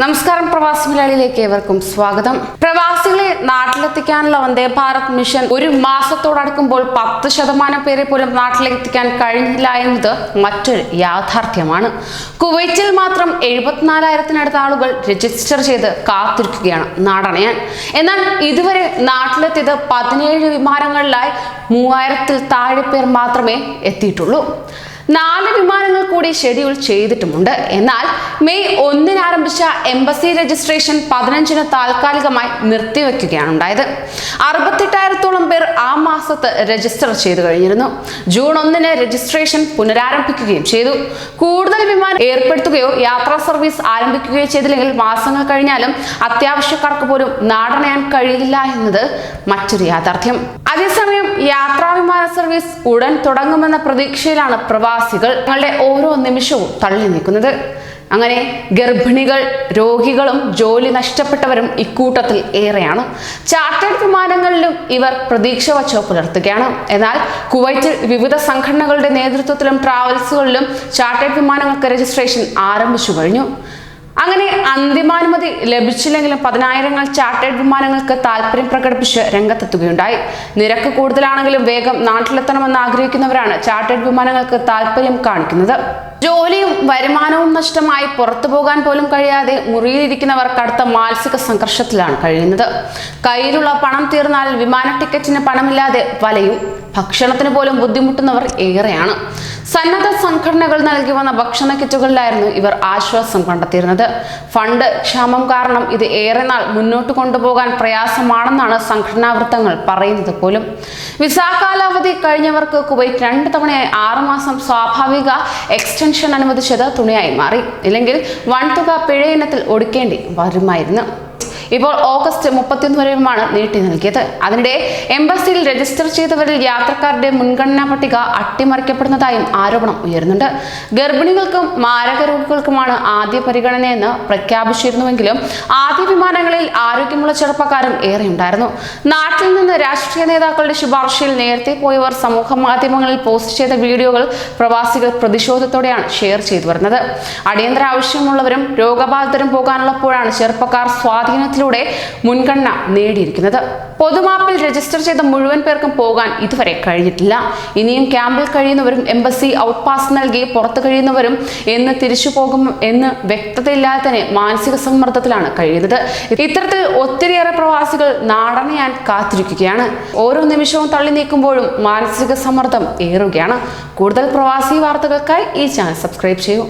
നമസ്കാരം പ്രവാസി മലയാളിയിലേക്ക് ഏവർക്കും സ്വാഗതം. പ്രവാസികളെ നാട്ടിലെത്തിക്കാനുള്ള വന്ദേ ഭാരത് മിഷൻ ഒരു മാസത്തോടടുക്കുമ്പോൾ പത്ത് ശതമാനം പേരെ പോലും നാട്ടിലെത്തിക്കാൻ കഴിഞ്ഞില്ല എന്നത് മറ്റൊരു യാഥാർത്ഥ്യമാണ്. കുവൈറ്റിൽ മാത്രം എഴുപത്തിനാലായിരത്തിനടുത്ത ആളുകൾ രജിസ്റ്റർ ചെയ്ത് കാത്തിരിക്കുകയാണ് നാടണയാൻ. എന്നാൽ ഇതുവരെ നാട്ടിലെത്തിയത് പതിനേഴ് വിമാനങ്ങളിലായി മൂവായിരത്തിൽ താഴെ പേർ മാത്രമേ എത്തിയിട്ടുള്ളൂ. നാല് വിമാനങ്ങൾ കൂടി ഷെഡ്യൂൾ ചെയ്തിട്ടുമുണ്ട്. എന്നാൽ മെയ് ഒന്നിന് ആരംഭിച്ച എംബസി രജിസ്ട്രേഷൻ പതിനഞ്ചിന് താൽക്കാലികമായി നിർത്തിവെക്കുകയാണ് ഉണ്ടായത്. അറുപത്തെട്ടായിരത്തോളം മാസത്ത് രജിസ്റ്റർ ചെയ്തു കഴിഞ്ഞിരുന്നു. ജൂൺ ഒന്നിന് രജിസ്ട്രേഷൻ പുനരാരംഭിക്കുകയും ചെയ്തു. കൂടുതൽ വിമാനം ഏർപ്പെടുത്തുകയോ യാത്രാ സർവീസ് ആരംഭിക്കുകയോ ചെയ്തില്ലെങ്കിൽ മാസങ്ങൾ കഴിഞ്ഞാലും അത്യാവശ്യക്കാർക്ക് പോലും നാടണയാൻ കഴിയില്ല എന്നത് മറ്റൊരു യാഥാർത്ഥ്യം. അതേസമയം യാത്രാ വിമാന സർവീസ് ഉടൻ തുടങ്ങുമെന്ന പ്രതീക്ഷയിലാണ് പ്രവാസികൾ തങ്ങളുടെ ഓരോ നിമിഷവും തള്ളി നീക്കുന്നത് അങ്ങനെ ഗർഭിണികൾ രോഗികളും ജോലി നഷ്ടപ്പെട്ടവരും ഇക്കൂട്ടത്തിൽ ഏറെയാണ്. ചാർട്ടേഡ് വിമാനങ്ങളിലും ഇവർ പ്രതീക്ഷ വച്ചു പുലർത്തുകയാണ്. എന്നാൽ കുവൈറ്റിൽ വിവിധ സംഘടനകളുടെ നേതൃത്വത്തിലും ട്രാവൽസുകളിലും ചാർട്ടേഡ് വിമാനങ്ങൾക്ക് രജിസ്ട്രേഷൻ ആരംഭിച്ചു കഴിഞ്ഞു. അങ്ങനെ അന്തിമാനുമതി ലഭിച്ചില്ലെങ്കിലും പതിനായിരങ്ങൾ ചാർട്ടേഡ് വിമാനങ്ങൾക്ക് താല്പര്യം പ്രകടിപ്പിച്ച് രംഗത്തെത്തുകയുണ്ടായി. നിരക്ക് കൂടുതലാണെങ്കിലും വേഗം നാട്ടിലെത്തണമെന്ന് ആഗ്രഹിക്കുന്നവരാണ് ചാർട്ടേഡ് വിമാനങ്ങൾക്ക് താല്പര്യം കാണിക്കുന്നത്. ജോലിയും വരുമാനവും നഷ്ടമായി പുറത്തു പോകാൻ പോലും കഴിയാതെ മുറിയിലിരിക്കുന്നവർ കടുത്ത മാനസിക സംഘർഷത്തിലാണ് കഴിയുന്നത്. കയ്യിലുള്ള പണം തീർന്നാൽ വിമാന ടിക്കറ്റിന് പണമില്ലാതെ വലയും ഭക്ഷണത്തിന് പോലും ബുദ്ധിമുട്ടുന്നവർ ഏറെയാണ്. സന്നദ്ധ സംഘടനകൾ നൽകി വന്ന ഭക്ഷണ കിറ്റുകളിലായിരുന്നു ഇവർ ആശ്വാസം കണ്ടെത്തിയിരുന്നത്. ഫണ്ട് ക്ഷാമം കാരണം ഇത് ഏറെ നാൾ മുന്നോട്ട് കൊണ്ടുപോകാൻ പ്രയാസമാണെന്നാണ് സംഘടനാ വൃത്തങ്ങൾ പറയുന്നത് പോലും. വിസാകാലാവധി കഴിഞ്ഞവർക്ക് കുവൈറ്റ് രണ്ട് തവണയായി ആറുമാസം സ്വാഭാവിക എക്സ്റ്റൻഷൻ അനുവദിച്ചത് തുണയായി മാറി. ഇല്ലെങ്കിൽ വൻതുക പിഴയിനത്തിൽ ഒടുക്കേണ്ടി വരുമായിരുന്നു. ഇപ്പോൾ ഓഗസ്റ്റ് മുപ്പത്തിയൊന്ന് വരെയുമാണ് നീട്ടി നൽകിയത്. അതിനിടെ എംബസിയിൽ രജിസ്റ്റർ ചെയ്തവരിൽ യാത്രക്കാരുടെ മുൻഗണനാ പട്ടിക അട്ടിമറിക്കപ്പെടുന്നതായും ആരോപണം ഉയരുന്നുണ്ട്. ഗർഭിണികൾക്കും മാരക രോഗികൾക്കുമാണ് ആദ്യ പരിഗണനയെന്ന് പ്രഖ്യാപിച്ചിരുന്നുവെങ്കിലും ആദ്യ വിമാനങ്ങളിൽ ആരോഗ്യമുള്ള ചെറുപ്പക്കാരും ഏറെയുണ്ടായിരുന്നു. നാട്ടിൽ നിന്ന് രാഷ്ട്രീയ നേതാക്കളുടെ ശുപാർശയിൽ നേരത്തെ പോയവർ സമൂഹ മാധ്യമങ്ങളിൽ പോസ്റ്റ് ചെയ്ത വീഡിയോകൾ പ്രവാസികൾ പ്രതിഷേധത്തോടെയാണ് ഷെയർ ചെയ്തു വരുന്നത്. അടിയന്തര ആവശ്യമുള്ളവരും രോഗബാധിതരും പോകാനുള്ളപ്പോഴാണ് ചെറുപ്പക്കാർ സ്വാധീനത്തിലൂടെ മുൻഗണന നേടിയിരിക്കുന്നത്. പൊതുമാപ്പിൽ രജിസ്റ്റർ ചെയ്ത മുഴുവൻ പേർക്കും പോകാൻ ഇതുവരെ കഴിഞ്ഞിട്ടില്ല. ഇനിയും ക്യാമ്പിൽ കഴിയുന്നവരും എംബസി ഔട്ട് പാസ് നൽകി പുറത്തു കഴിയുന്നവരും എന്ന് തിരിച്ചു പോകും എന്ന് വ്യക്തതയില്ലാതെ തന്നെ മാനസിക സമ്മർദ്ദത്തിലാണ് കഴിയുന്നത്. ഇത്തരത്തിൽ ഒത്തിരിയേറെ പ്രവാസികൾ നാടനയാൻ കാത്തിരിക്കുകയാണ്. ഓരോ നിമിഷവും തള്ളി നീക്കുമ്പോഴും മാനസിക സമ്മർദ്ദം ഏറുകയാണ്. കൂടുതൽ പ്രവാസി വാർത്തകൾക്കായി ഈ ചാനൽ സബ്സ്ക്രൈബ് ചെയ്യൂ.